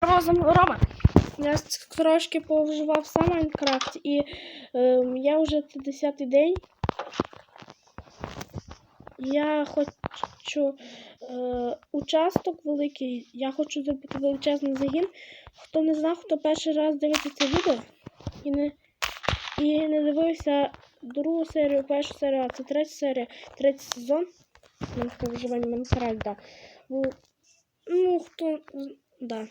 Разом Рома. Я трошки повживав сам Майнкрафт і ем, я вже це 10 день. Я хочу е, участок великий, я хочу зробити величезний загін. Хто не знав, хто перший раз дивиться це відео і не, і не дивився другу серію, першу серію, а це третя серія, третій сезон. Майнкрафт виживання Майнкрафт. Ну, хто. Да.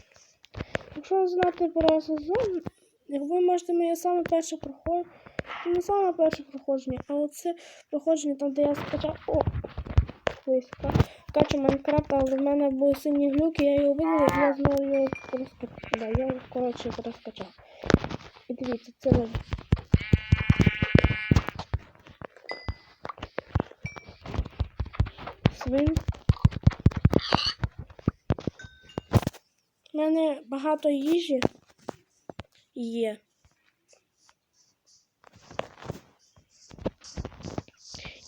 Якщо знати про сезон, ви можете моє саме перше проходження. Не саме перше проходження, а оце проходження там, де я скачав. О! Скачу Майнкрафт, але в мене були сині глюки, я його видала, і я знову його розкачав. Да, я коротше, розкачав. І дивіться, це не. Свин. У мене багато їжі є.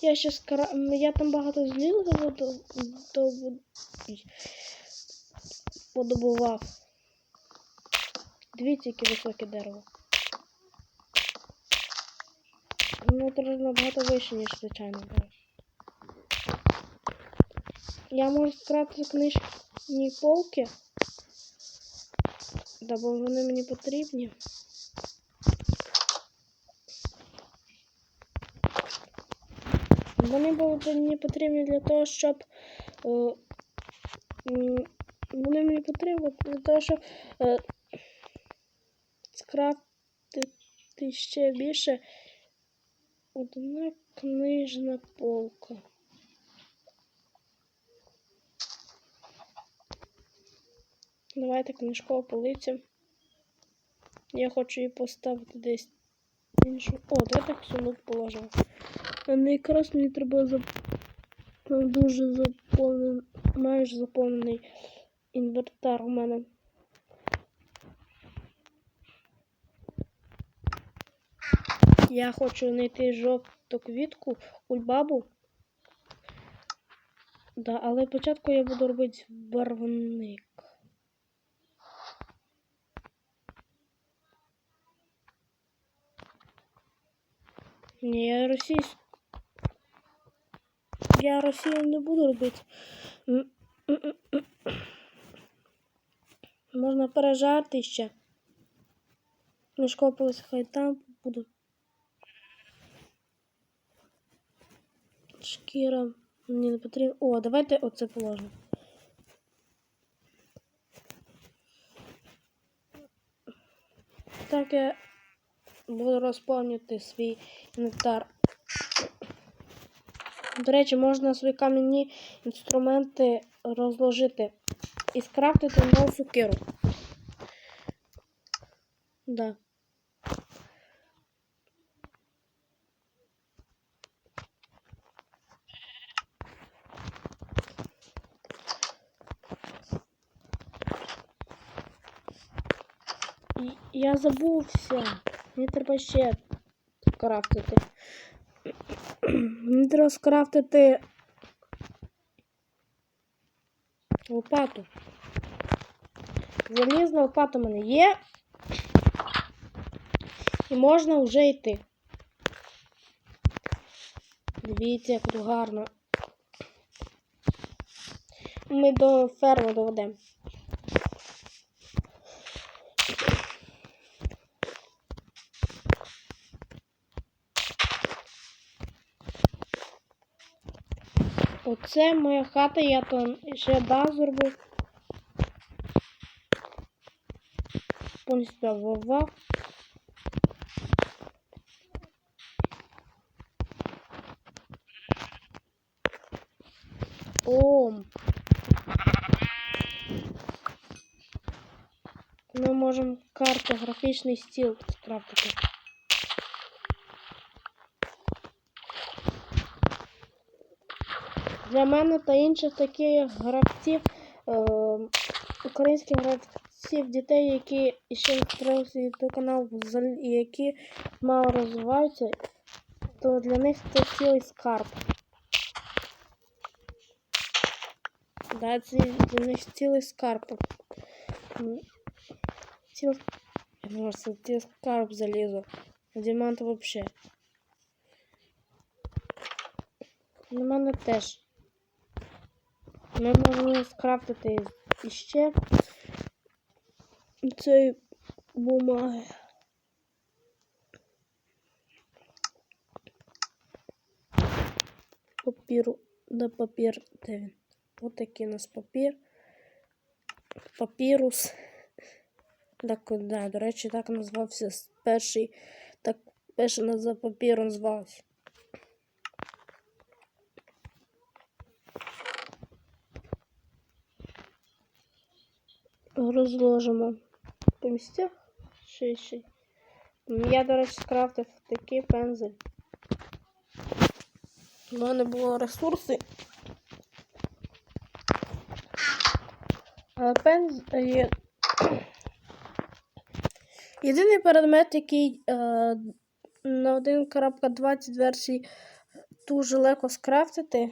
Я ще скара... я там багато ой. подобував. Дивіться, яке високе дерево. Ну, трохи набагато вище, ніж звичайно дерево. Я можу скрафтити книжні полки. Да, бо вони мені потрібні. Вони будуть мені потрібні для того, щоб. Е, вони мені потрібні для того, щоб е, скрафтити ще більше. Одна книжна полка. Давайте книжкову полицю. Я хочу її поставити десь іншу. О, давайте сундук положимо. А не якраз мені треба зап... Дуже заповнений, майже заповнений інвентар у мене. Я хочу знайти жовту квітку, кульбабу. Да, але спочатку я буду робити барвник. Ні, я російську. Я Росію не буду робити. Можна пережарти ще. Мішкопились, хай там буду. Шкіра. Мені не потрібно. О, давайте оце положимо. Так я буду розповнювати свій інвентар. До речі, можна свої кам'яні інструменти розложити і скрафтити нову сукиру. Да. Я забувся. Мені треба ще скрафтити. Мені треба скрафтити лопату. Залізна лопата в мене є. І можна вже йти. Дивіться, як тут гарно. Ми до ферми доведемо. Оце моя хата, я там ще дах зробив. Повністю вовав. О. Ми можемо картографічний стіл скрафтити. Для мене та інших таких гравців, е, українських гравців, дітей, які ще створили YouTube канал які мало розвиваються, то для них це цілий скарб. Да, це для них цілий скарб. Думаю, що це скарб залізу. Діаманти вообще. На мене теж. Ми можемо скрафтити іще цієї бумаги. Папіру, де папір, де він? Ось такий у нас папір. Папірус. Так, да, до речі, так назвався перший, так перший назва папіру назвався. Розложимо по місцях. Ще. Я, до речі, скрафтив такий пензель. У мене були ресурси. Але пенз є. Єдиний предмет, який е, на 1.20 версії дуже легко скрафтити,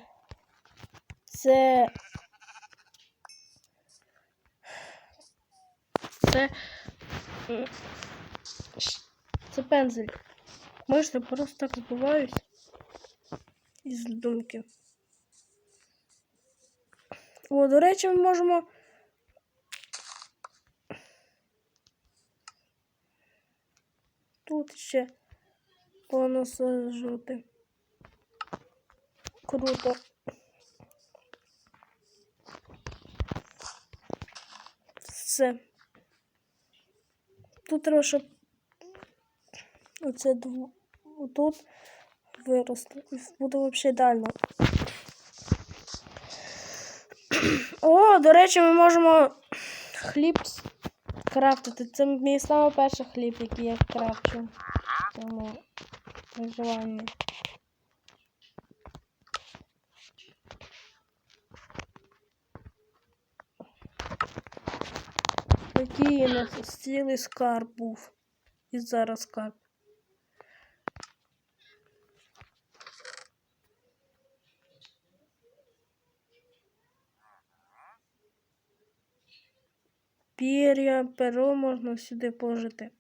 це. Це. Це пензель. Можете просто так збиваюсь із думки. О, до речі, ми можемо. Тут ще понасаджувати. Круто. Все. Тут треба, оце тут виросло. Буде взагалі ідеально. О, до речі, ми можемо хліб крафтити. Це мій самий перший хліб, який я крафчу Тому цьому Який нас цілий скарб був. І зараз скарб. Пір'я, перо можна сюди положити.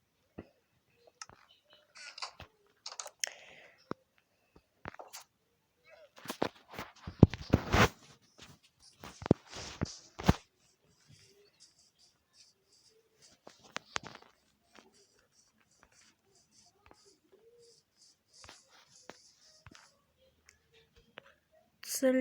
Це.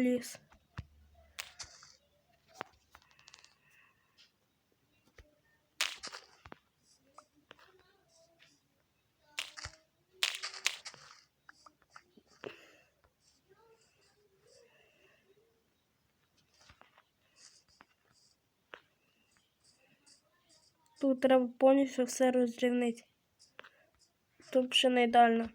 Тут треба повністю все розрівнити. Тут ще не ідеально.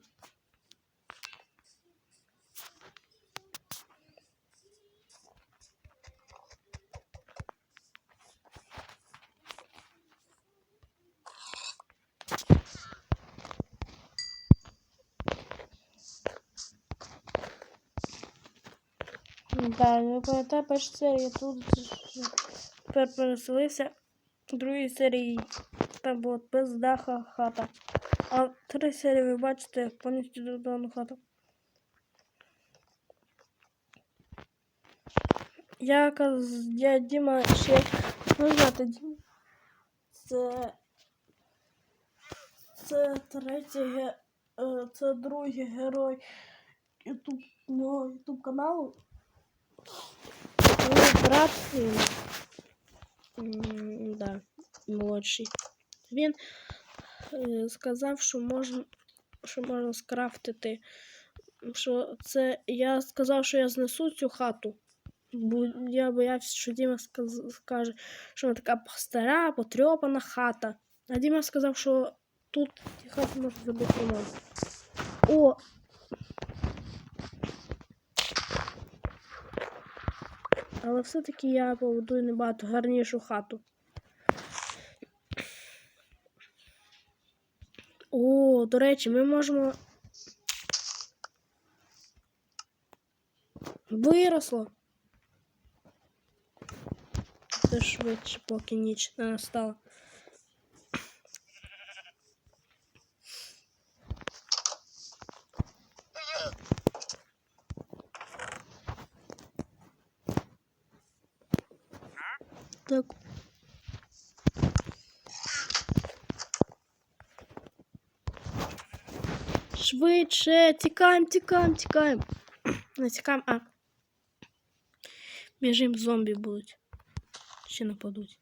Да, я пам'ятаю, перша серія тут тепер переселився. У другій серії там була без даха хата. А в третій серії ви бачите повністю додому хату. Я я Діма ще знаєте, Діма. Це це третій е, це другий герой ютуб ютуб каналу. Брат да, молодший. Він е, сказав, що можна, що можна скрафтити. Що це я сказав, що я знесу цю хату. Бо я боявся, що Діма скаже, що вона така стара, потрьопана хата. А Діма сказав, що тут ті хати можна зробити ремонт. О! Але все-таки я побудую набагато гарнішу хату. О, до речі, ми можемо. Виросло. Це швидше, поки ніч не настала. Швидше, тікаємо, тікаємо, тікаємо. Не тікаємо, а. Біжим, зомбі будуть. Ще нападуть.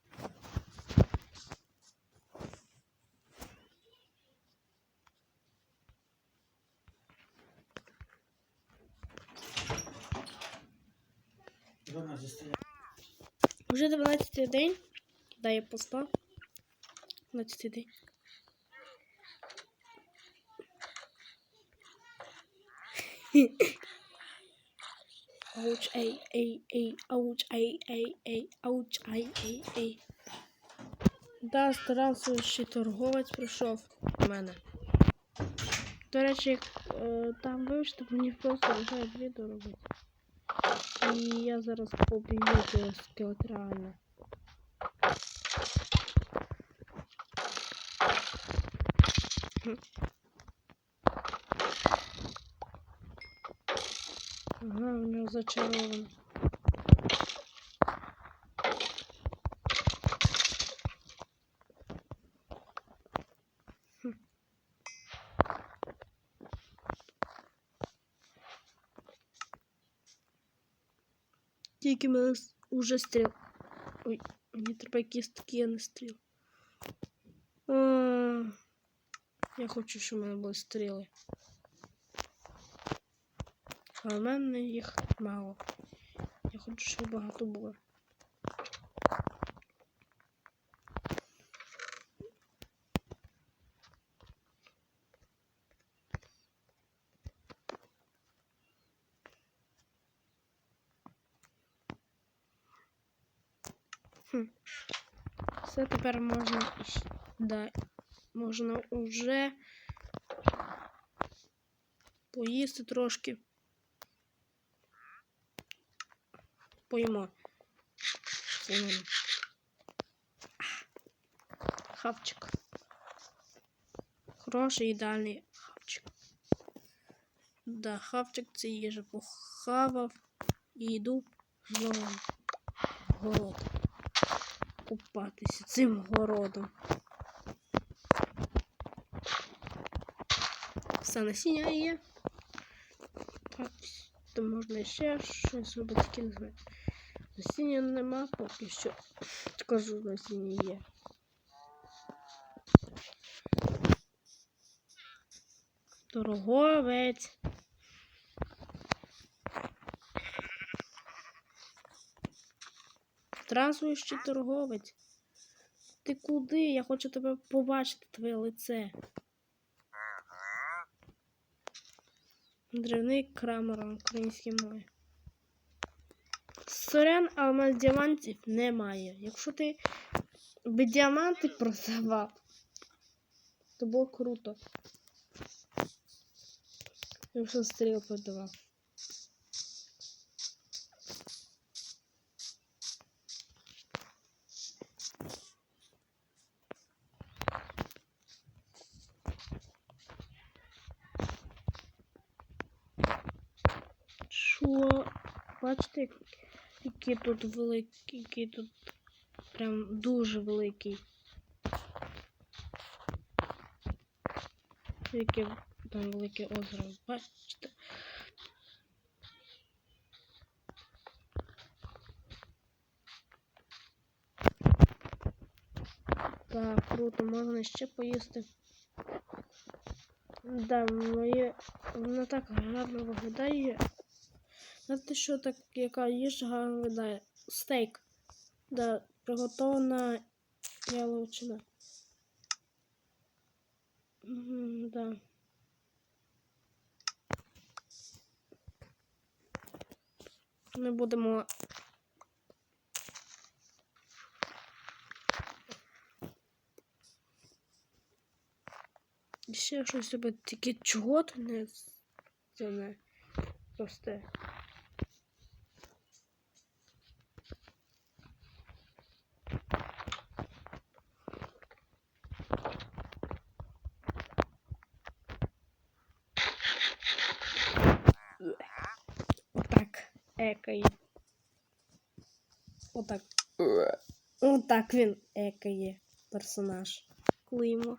Вона застряла. Вже 12 день. Да, я поспав. 12 день. Ауч, ей, ей, ей, ауч, ей, ей, ей, ауч, ей, ей, ей. Да, старався ще торговець прийшов у мене. До речі, як е, там вивчити, мені просто лишають відео робити. І я зараз поб'ю цей скелет реально. Ага, у нього зачаровано. Хм. Тільки в мене с- уже стріл. Ой, мені треба кістки, а не стріл. А, я хочу, щоб у мене були стріли. А в мене їх мало. Я хочу, щоб багато було. Хм. Все тепер можна да, можна уже поїсти трошки. Поїмо. Хавчик. Хороший ідеальний хавчик. Да, хавчик це їжа похавав і йду знову в город. Купатися цим городом. Все насіння є. Так, то можна ще щось робити, не знаю. Насіння нема поки що. Скажу, насіння є. Торговець. Здравствуючий торговець. Ти куди? Я хочу тебе побачити, твоє лице. Древний крамер українській мові. Сорян, а у нас діамантів немає. Якщо ти би діаманти продавав, то було круто. Якщо стріл продавав. Що? Бачите, як- який тут великий, який тут прям дуже великий. Яке там велике озеро, бачите? Так, круто, можна ще поїсти. Да, моє воно так гарно виглядає. Знаєте, що так, яка їжа гарно виглядає? Стейк. Да, приготована яловичина. Мгм, да. Ми будемо. Ще щось робити, тільки чого то не це не просте. Отак екає. Отак. Отак він екає персонаж. Клеймо.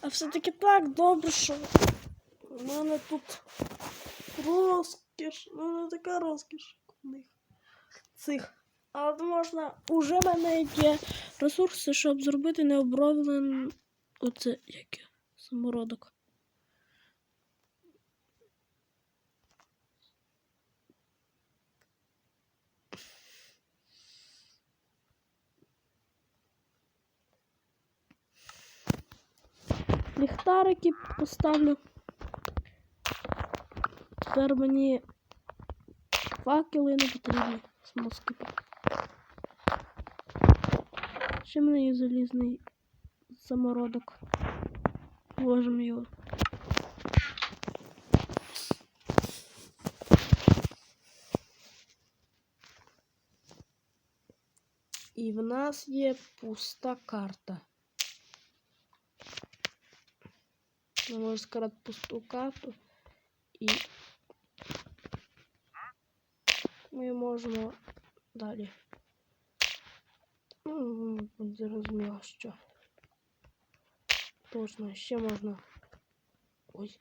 А все-таки так добре, що у мене тут розкіш. У мене така розкіш у них цих. Але можна. Уже в мене є ресурси, щоб зробити необроблений оце яке самородок. Ліхтарики поставлю. Тепер мені факели не потрібні смоскипи. Ще в мене залізний самородок. Вложимо його. І в нас є пуста карта. Ми можемо сказати пусту карту і ми можемо далі. Ну, зрозуміло, що. Точно, ще можна. Ой.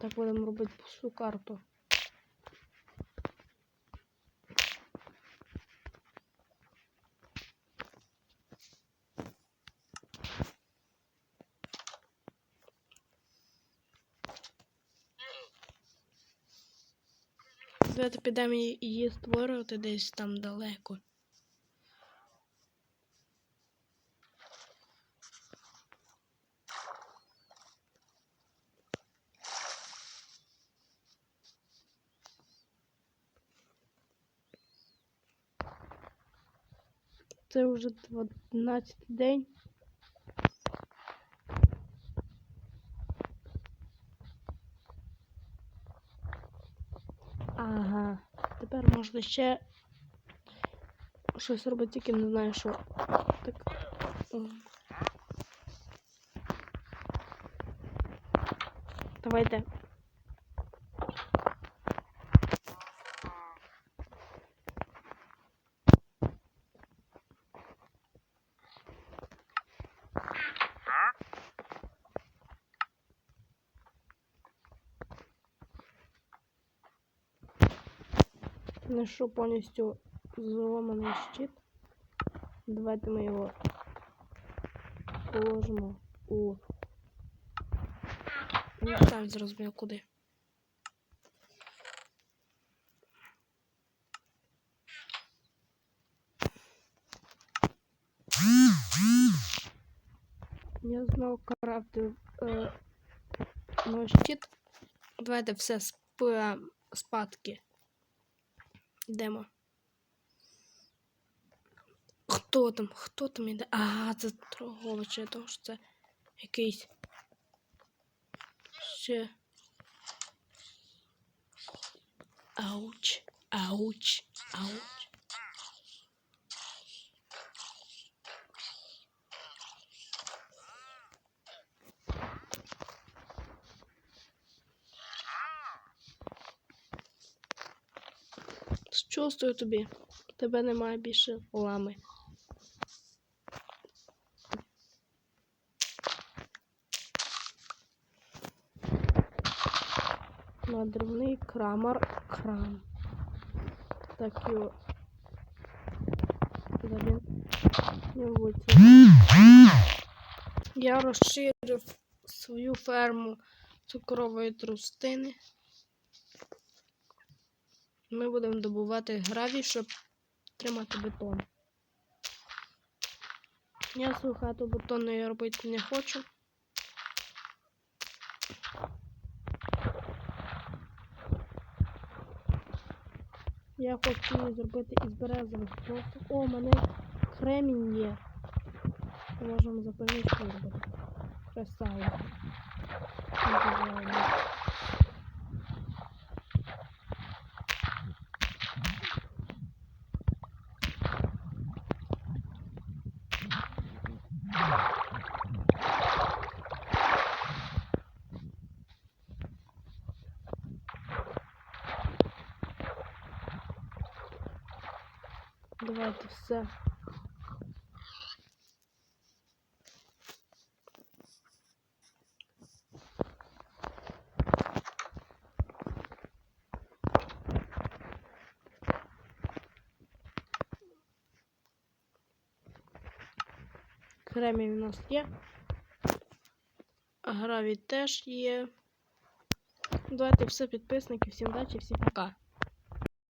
Так будемо робити всю карту. Давайте підемо її- створювати десь там далеко. Це вже 12 день. Тепер можна ще щось робити, тільки не знаю, що. Так. Давайте. Знайшов Ну повністю зламаний щит. Давайте ми його положимо у. Не там зрозумів куди. Я знову крафтив е, ну, щит. Давайте все сп, спадки. Йдемо. Хто там? Хто там іде? А, це торговичі, тому що це якийсь. Ще. Ауч, ауч, ауч. Чувствую тобі. Тебе немає більше лами. Надрівний крамар крам. Так його. Я розширив свою ферму цукрової трустини. Ми будемо добувати гравій, щоб тримати бетон. Я свою хату бетонною робити не хочу. Я хочу її зробити із березових просто. О, у мене кремінь є. Можемо запальничку робити. Красава. Давайте все. Кремій у нас є. Гравій теж є. Давайте все, підписники, всім удачі, всім пока.